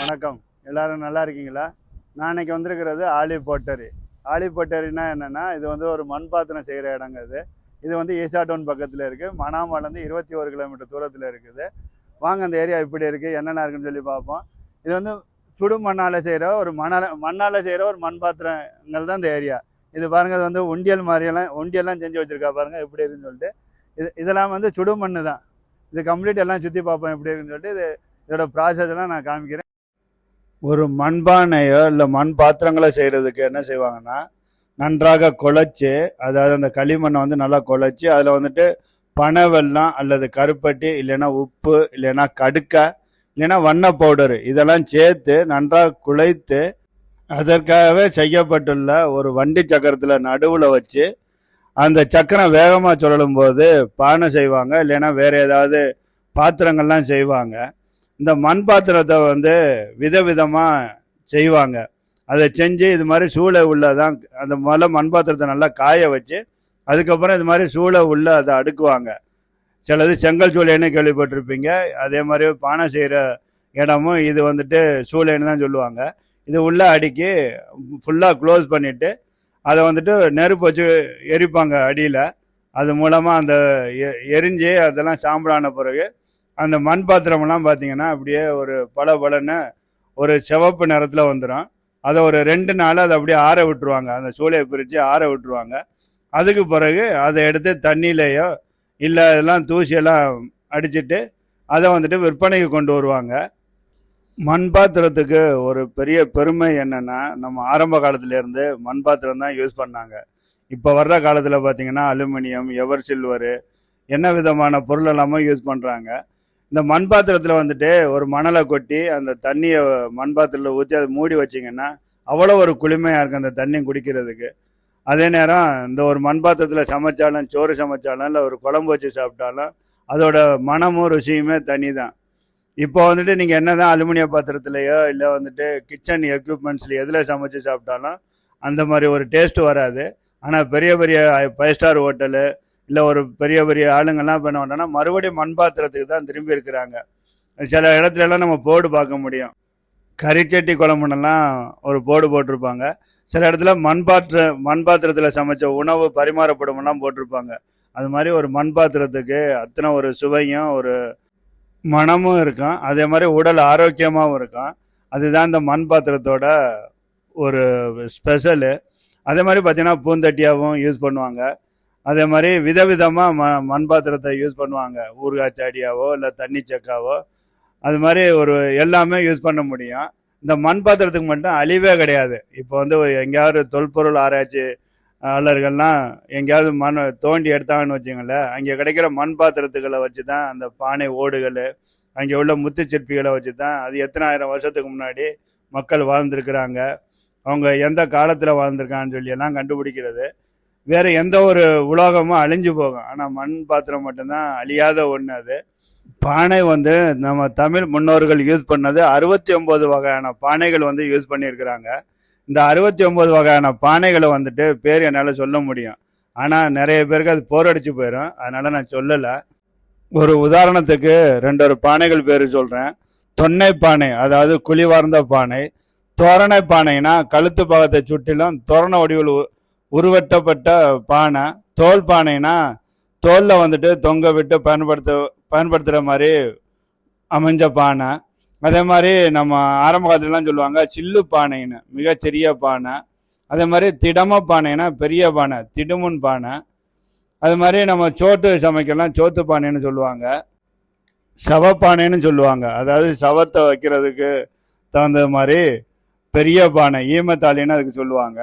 வணக்கம். எல்லாரும் நல்லா இருக்கீங்களா? நான் இன்னைக்கு வந்திருக்கிறது ஆலி போட்டரி. ஆலி போட்டரினா என்னென்னா இது வந்து ஒரு மண் பாத்திரம் செய்கிற இடங்க இது. இது வந்து ஈசா டவுன் பக்கத்தில் இருக்குது மணாமாலேருந்து இருபத்தி ஒரு கிலோமீட்டர் தூரத்தில் இருக்குது. வாங்க அந்த ஏரியா இப்படி இருக்குது என்னென்ன இருக்குன்னு சொல்லி பார்ப்போம். இது வந்து சுடு மண்ணால் செய்கிற ஒரு மணால் மண்ணால் செய்கிற ஒரு மண் பாத்திரங்கள் தான் இந்த ஏரியா. இது பாருங்கள் இது வந்து உண்டியல் மாதிரியெல்லாம் ஒண்டியெல்லாம் செஞ்சு வச்சுருக்கா பாருங்கள் எப்படி இருக்குன்னு சொல்லிட்டு. இது இதெல்லாம் வந்து சுடு மண் தான். இது கம்ப்ளீட் எல்லாம் சுற்றி பார்ப்போம் எப்படி இருக்குன்னு சொல்லிட்டு. இது இதோட ப்ராசஸ் எல்லாம் நான் காமிக்கிறேன். ஒரு மண்பானையோ இல்லை மண் பாத்திரங்களோ செய்கிறதுக்கு என்ன செய்வாங்கன்னா நன்றாக குழச்சி அதாவது அந்த களிமண்ணை வந்து நல்லா குழச்சி அதில் வந்துட்டு பனை வெல்லம் அல்லது கருப்பட்டி இல்லைன்னா உப்பு இல்லைன்னா கடுக்கை இல்லைன்னா வண்ண பவுடரு இதெல்லாம் சேர்த்து நன்றாக குழைத்து அதற்காகவே செய்யப்பட்டுள்ள ஒரு வண்டி சக்கரத்தில் நடுவில் வச்சு அந்த சக்கரம் வேகமாக சுழலும் போது பானை செய்வாங்க இல்லைன்னா வேறு ஏதாவது பாத்திரங்கள்லாம் செய்வாங்க. இந்த மண் பாத்திரத்தை வந்து விதவிதமாக செய்வாங்க. அதை செஞ்சு இது மாதிரி சூளை உள்ளதான் அந்த முதல்ல மண் பாத்திரத்தை நல்லா காய வச்சு அதுக்கப்புறம் இது மாதிரி சூளை உள்ள அதை அடுக்குவாங்க. சிலது செங்கல் சூளைன்னு கேள்விப்பட்டிருப்பீங்க. அதே மாதிரி பானை செய்கிற இடமும் இது வந்துட்டு சூளைன்னு தான் சொல்லுவாங்க. இது உள்ள அடுக்கி ஃபுல்லாக க்ளோஸ் பண்ணிவிட்டு அதை வந்துட்டு நெருப்பு வச்சு எரிப்பாங்க அடியில். அது மூலமாக அந்த எ- எரிஞ்சு அதெல்லாம் சாம்பலான பிறகு அந்த மண் பாத்திரமெல்லாம் பார்த்தீங்கன்னா அப்படியே ஒரு பல பலன்னு ஒரு சிவப்பு நிறத்தில் வந்துடும் அதை ஒரு ரெண்டு நாள் அதை அப்படியே ஆற விட்டுருவாங்க. அந்த சூளையை பிரித்து ஆற விட்டுருவாங்க. அதுக்கு பிறகு அதை எடுத்து தண்ணியிலையோ இல்லை இதெல்லாம் தூசியெல்லாம் அடிச்சுட்டு அதை வந்துட்டு விற்பனைக்கு கொண்டு வருவாங்க. மண் பாத்திரத்துக்கு ஒரு பெரிய பெருமை என்னென்னா நம்ம ஆரம்ப காலத்துலேருந்து மண் பாத்திரம் தான் யூஸ் பண்ணாங்க. இப்போ வர்ற காலத்தில் பார்த்திங்கன்னா அலுமினியம் எவர் சில்வரு என்ன விதமான பொருள் எல்லாமே யூஸ் பண்ணுறாங்க இந்த மண் பாத்திரத்தில் வந்துட்டு ஒரு மணலை கொட்டி அந்த தண்ணியை மண் பாத்திரத்தில் ஊற்றி அதை மூடி வச்சிங்கன்னா அவ்வளோ ஒரு குளிமையாக இருக்கும் அந்த தண்ணி குடிக்கிறதுக்கு. அதே நேரம் இந்த ஒரு மண் பாத்திரத்தில் சமைச்சாலும் சோறு சமைச்சாலும் இல்லை ஒரு குழம்பு வச்சு சாப்பிட்டாலும் அதோட மனமும் ருசியுமே தனி தான் இப்போ வந்துட்டு நீங்கள் என்ன தான் அலுமினிய பாத்திரத்துலையோ இல்லை வந்துட்டு கிச்சன் எக்யூப்மெண்ட்ஸில் எதில் சமைச்சு சாப்பிட்டாலும் அந்த மாதிரி ஒரு டேஸ்ட் வராது. ஆனால் பெரிய பெரிய ஃபைவ் ஸ்டார் ஹோட்டலு இல்லை ஒரு பெரிய பெரிய ஆளுங்கள்லாம் இப்போ என்ன பண்ணுறாங்கன்னா மறுபடியும் மண் பாத்திரத்துக்கு தான் திரும்பி இருக்கிறாங்க. சில இடத்துலலாம் நம்ம போர்டு பார்க்க முடியும். கறிச்சட்டி குழம்புனெல்லாம் ஒரு போர்டு போட்டிருப்பாங்க. சில இடத்துல மண் பாத்திர மண் பாத்திரத்தில் சமைச்ச உணவு பரிமாறப்படும்லாம் போட்டிருப்பாங்க. அது மாதிரி ஒரு மண் பாத்திரத்துக்கு அத்தனை ஒரு சுவையும் ஒரு மனமும் இருக்கும். அதே மாதிரி உடல் ஆரோக்கியமாகவும் இருக்கும். அதுதான் இந்த மண் பாத்திரத்தோட ஒரு ஸ்பெஷலு. அதே மாதிரி பார்த்தீங்கன்னா பூந்தட்டியாகவும் யூஸ் பண்ணுவாங்க. அதே மாதிரி விதவிதமாக ம மண் பாத்திரத்தை யூஸ் பண்ணுவாங்க. ஊறுகாய் சாடியாவோ இல்லை தண்ணி செக்காவோ. அது மாதிரி ஒரு எல்லாமே யூஸ் பண்ண முடியும். இந்த மண் பாத்திரத்துக்கு மட்டும் அழிவே கிடையாது. இப்போ வந்து எங்கேயாவது தொல்பொருள் ஆராய்ச்சி ஆளர்கள்லாம் எங்கேயாவது மண் தோண்டி எடுத்தாங்கன்னு வச்சுங்களேன் அங்கே கிடைக்கிற மண் பாத்திரத்துக்களை வச்சு தான் அந்த பானை ஓடுகள் அங்கே உள்ள முத்து சிற்பிகளை வச்சு தான் அது எத்தனாயிரம் வருஷத்துக்கு முன்னாடி மக்கள் வாழ்ந்திருக்கிறாங்க. அவங்க எந்த காலத்தில் வாழ்ந்திருக்காங்கன்னு சொல்லி எல்லாம் கண்டுபிடிக்கிறது. வேற எந்த ஒரு உலோகமும் அழிஞ்சு போகும். ஆனால் மண் பாத்திரம் மட்டும்தான் அழியாத ஒன்று அது. பானை வந்து நம்ம தமிழ் முன்னோர்கள் யூஸ் பண்ணது அறுபத்தி ஒம்பது வகையான பானைகள் வந்து யூஸ் பண்ணியிருக்கிறாங்க. இந்த அறுபத்தி ஒம்பது வகையான பானைகளை வந்துட்டு பேர் என்னால் சொல்ல முடியும். ஆனால் நிறைய பேருக்கு அது போரடிச்சு போயிடும் அதனால் நான் சொல்லலை. ஒரு உதாரணத்துக்கு ரெண்டு ஒரு பானைகள் பேர் சொல்கிறேன் தொன்னை பானை அதாவது குழிவார்ந்த பானை. தோரணை பானைனா கழுத்து பாகத்தை சுற்றிலும் தோரண வடிவில் உருவட்டப்பட்ட பானை தோல் பானைனா தோலில் வந்துட்டு தொங்க விட்டு பயன்படுத்த பயன்படுத்துகிற மாதிரி அமைஞ்ச பானை. அதே மாதிரி நம்ம ஆரம்ப காலத்துலலாம் சொல்லுவாங்க சில்லு பானைன்னு மிகச்சிறிய பானை. அதே மாதிரி திடம பானைனா பெரிய பானை திடுமுன் பானை. அது மாதிரி நம்ம சோட்டு சமைக்கலாம் சோத்து பானைன்னு சொல்லுவாங்க. சவப்பானைன்னு சொல்லுவாங்க. அதாவது சவத்தை வைக்கிறதுக்கு தகுந்த மாதிரி பெரிய பானை ஈமத்தாளின்னு அதுக்கு சொல்லுவாங்க.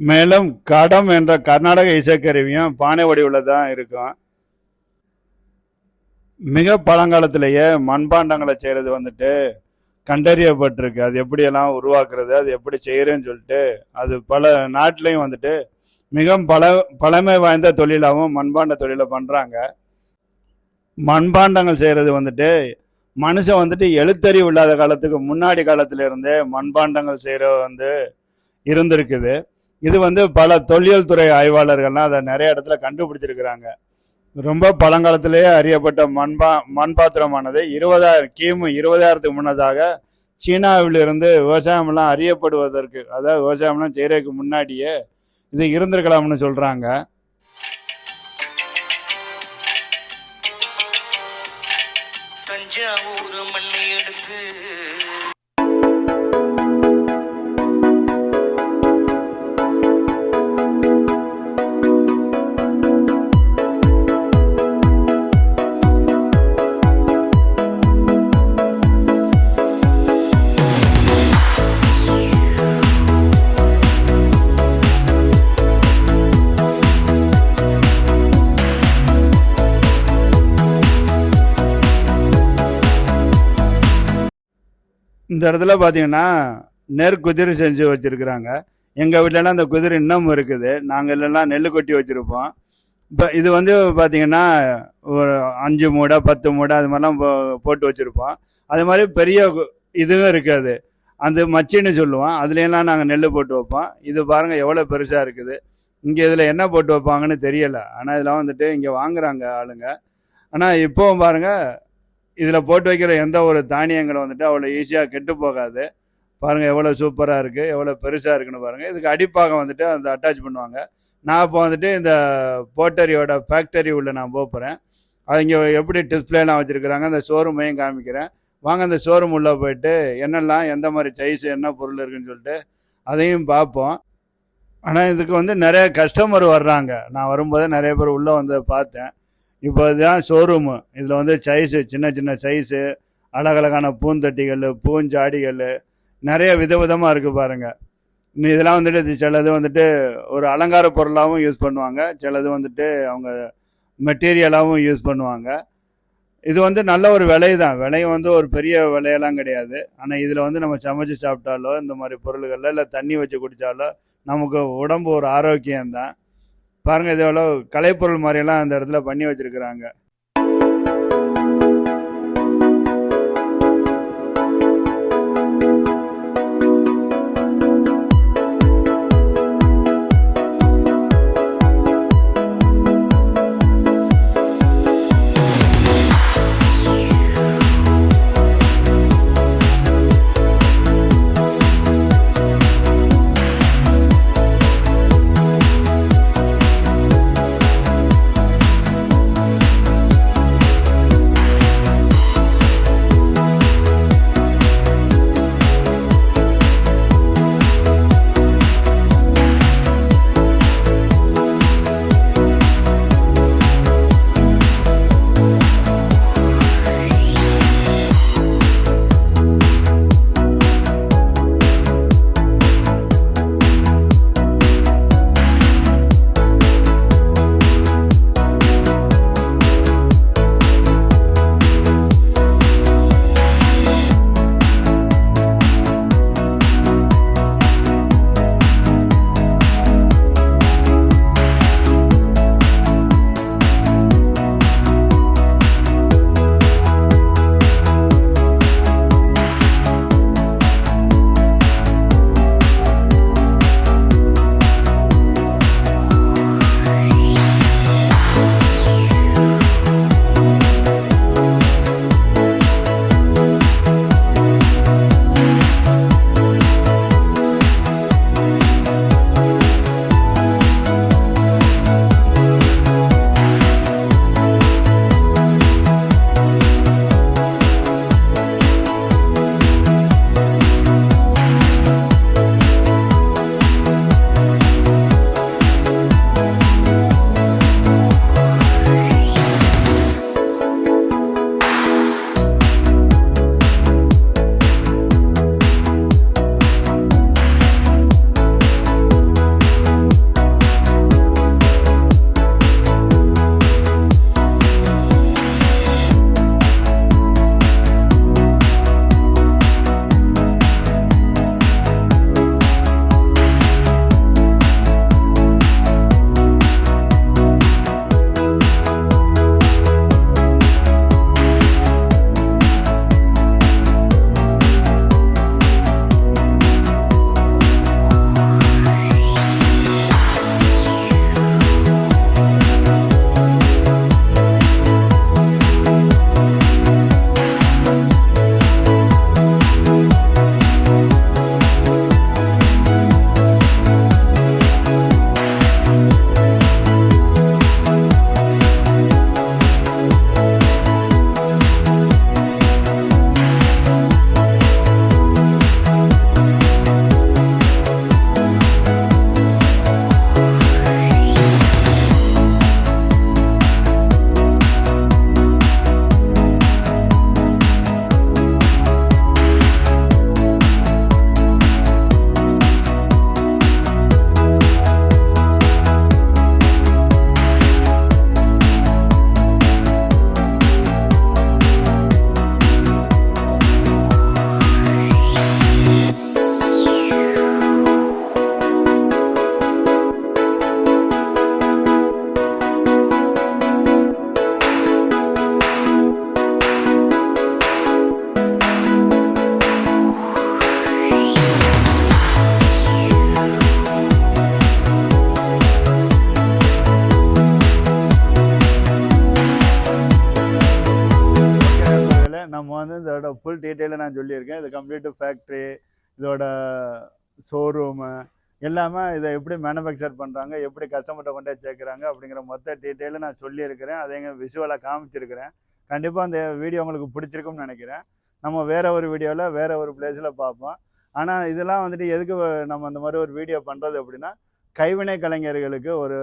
மேலும் கடம் என்ற கர்நாடக இசைக்கருவியும் பானை வடிவில் தான் இருக்கும். மிக பழங்காலத்திலேயே மண்பாண்டங்களை செய்கிறது வந்துட்டு கண்டறியப்பட்டிருக்கு. அது எப்படியெல்லாம் உருவாக்குறது அது எப்படி செய்கிறேன்னு சொல்லிட்டு அது பல நாட்டிலையும் வந்துட்டு மிக பல பழமை வாய்ந்த தொழிலாகவும் மண்பாண்ட தொழிலை பண்ணுறாங்க மண்பாண்டங்கள் செய்கிறது வந்துட்டு மனுஷன் வந்துட்டு எழுத்தறிவு இல்லாத காலத்துக்கு முன்னாடி காலத்துல இருந்தே மண்பாண்டங்கள் செய்கிற வந்து இருந்திருக்குது. இது வந்து பல தொல்லியல் துறை ஆய்வாளர்கள்லாம் அதை நிறைய இடத்துல கண்டுபிடிச்சிருக்கிறாங்க. ரொம்ப பழங்காலத்திலேயே அறியப்பட்ட மண்பா மண் பாத்திரமானது இருபதாயிரம் கிமு இருபதாயிரத்துக்கு முன்னதாக சீனாவிலிருந்து விவசாயம்லாம் அறியப்படுவதற்கு அதாவது விவசாயம்லாம் செய்கிறதுக்கு முன்னாடியே இது இருந்திருக்கலாம்னு சொல்கிறாங்க தஞ்சாவூர் மண்ணை எடுத்து இந்த இடத்துல பார்த்தீங்கன்னா நெற்குதிரை செஞ்சு வச்சுருக்குறாங்க. எங்கள் வீட்டிலலாம் அந்த குதிரை இன்னமும் இருக்குது. நாங்கள் எல்லாம் நெல் கொட்டி வச்சுருப்போம். இப்போ இது வந்து பார்த்தீங்கன்னா ஒரு அஞ்சு மூடை பத்து மூடை அது மாதிரிலாம் போ- போட்டு வச்சுருப்போம். அது மாதிரி பெரிய கு- இதுவும் இருக்காது. அந்த மச்சின்னு சொல்லுவோம். அதுலேயெல்லாம் நாங்கள் நெல் போட்டு வைப்போம். இது பாருங்கள் எவ்வளோ பெருசாக இருக்குது. இங்கே இதில் என்ன போட்டு வைப்பாங்கன்னு தெரியலை. ஆனால் இதெல்லாம் வந்துட்டு இங்கே வாங்குறாங்க ஆளுங்க. ஆனால் இப்போவும் பாருங்கள் இதில் போட்டு வைக்கிற எந்த ஒரு தானியங்களும் வந்துட்டு அவ்வளோ ஈஸியாக கெட்டு போகாது. பாருங்கள் எவ்வளோ சூப்பராக இருக்குது எவ்வளோ பெருசாக இருக்குன்னு பாருங்கள் இதுக்கு அடிப்பாகம் வந்துட்டு அந்த அட்டாச் பண்ணுவாங்க. நான் இப்போ வந்துட்டு இந்த போட்டரியோட ஃபேக்டரி உள்ள நான் போகிறேன் அது இங்கே எப்படி டிஸ்பிளேலாம் வச்சுருக்குறாங்க அந்த ஷோரூமையும் காமிக்கிறேன். வாங்க அந்த ஷோரூம் உள்ளே போயிட்டு என்னெல்லாம் எந்த மாதிரி சைஸ் என்ன பொருள் இருக்குன்னு சொல்லிட்டு அதையும் பார்ப்போம். ஆனால் இதுக்கு வந்து நிறைய கஸ்டமர் வர்றாங்க. நான் வரும்போது நிறைய பேர் உள்ளே வந்து பார்த்தேன். இப்போ இதுதான் ஷோரூமு இதில் வந்து சைஸு சின்ன சின்ன சைஸு அழகழகான பூந்தொட்டிகள் பூஞ்சாடிகள் நிறைய விதவிதமாக இருக்குது பாருங்கள் இன்னும் இதெல்லாம் வந்துட்டு சிலது வந்துட்டு ஒரு அலங்கார பொருளாகவும் யூஸ் பண்ணுவாங்க. சிலது வந்துட்டு அவங்க மெட்டீரியலாகவும் யூஸ் பண்ணுவாங்க. இது வந்து நல்ல ஒரு விலை தான் விலையும் வந்து ஒரு பெரிய விலையெல்லாம் கிடையாது. ஆனால் இதில் வந்து நம்ம சமைச்சு சாப்பிட்டாலோ இந்த மாதிரி பொருள்களில் இல்லை தண்ணி வச்சு குடித்தாலோ நமக்கு உடம்பு ஒரு ஆரோக்கியம்தான். பாருங்கள் இது எவ்வளோ கலைப்பொருள் மாதிரியெல்லாம் அந்த இடத்துல பண்ணி வச்சுருக்குறாங்க. நம்ம வந்து இதோட ஃபுல் டீட்டெயிலாக நான் சொல்லியிருக்கேன். இது கம்ப்ளீட்டு ஃபேக்ட்ரி இதோட ஷோரூமு எல்லாமே இதை எப்படி மேனுஃபேக்சர் பண்ணுறாங்க எப்படி கஸ்டமர்கிட்ட கொண்டே சேர்க்குறாங்க அப்படிங்கிற மொத்த டீட்டெயிலும் நான் சொல்லியிருக்கிறேன். அதை எங்கள் விஷுவலாக காமிச்சிருக்கிறேன். கண்டிப்பாக அந்த வீடியோ உங்களுக்கு பிடிச்சிருக்கும்னு நினைக்கிறேன். நம்ம வேற ஒரு வீடியோவில் வேறு ஒரு பிளேஸில் பார்ப்போம். ஆனால் இதெல்லாம் வந்துட்டு எதுக்கு நம்ம அந்த மாதிரி ஒரு வீடியோ பண்ணுறது அப்படின்னா கைவினை கலைஞர்களுக்கு ஒரு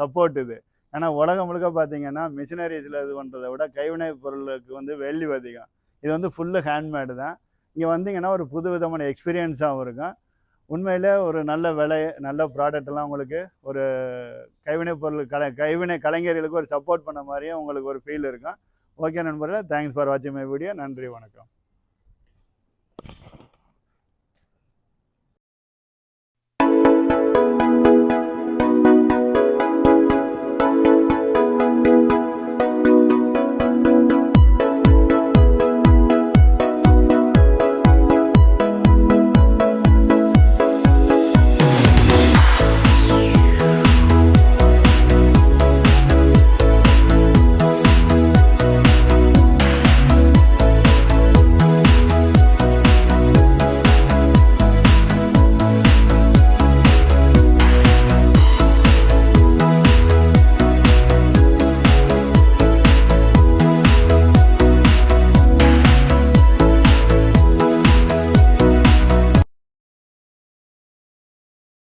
சப்போர்ட் இது. ஏன்னா உலகம் முழுக்க பார்த்தீங்கன்னா மிஷினரிஸில் இது பண்ணுறதை விட கைவினை பொருளுக்கு வந்து வேல்யூ அதிகம். இது வந்து ஃபுல்லு ஹேண்ட்மேடு தான். இங்கே வந்தீங்கன்னா ஒரு புது விதமான எக்ஸ்பீரியன்ஸாகவும் இருக்கும். உண்மையில் ஒரு நல்ல விலை நல்ல ப்ராடக்ட் எல்லாம் உங்களுக்கு ஒரு கைவினை பொருள் கலை கைவினை கலைஞர்களுக்கு ஒரு சப்போர்ட் பண்ண மாதிரியும் உங்களுக்கு ஒரு ஃபீல் இருக்கும். ஓகே நண்பர்களே தேங்க்ஸ் ஃபார் வாட்சிங் மை வீடியோ நன்றி வணக்கம்.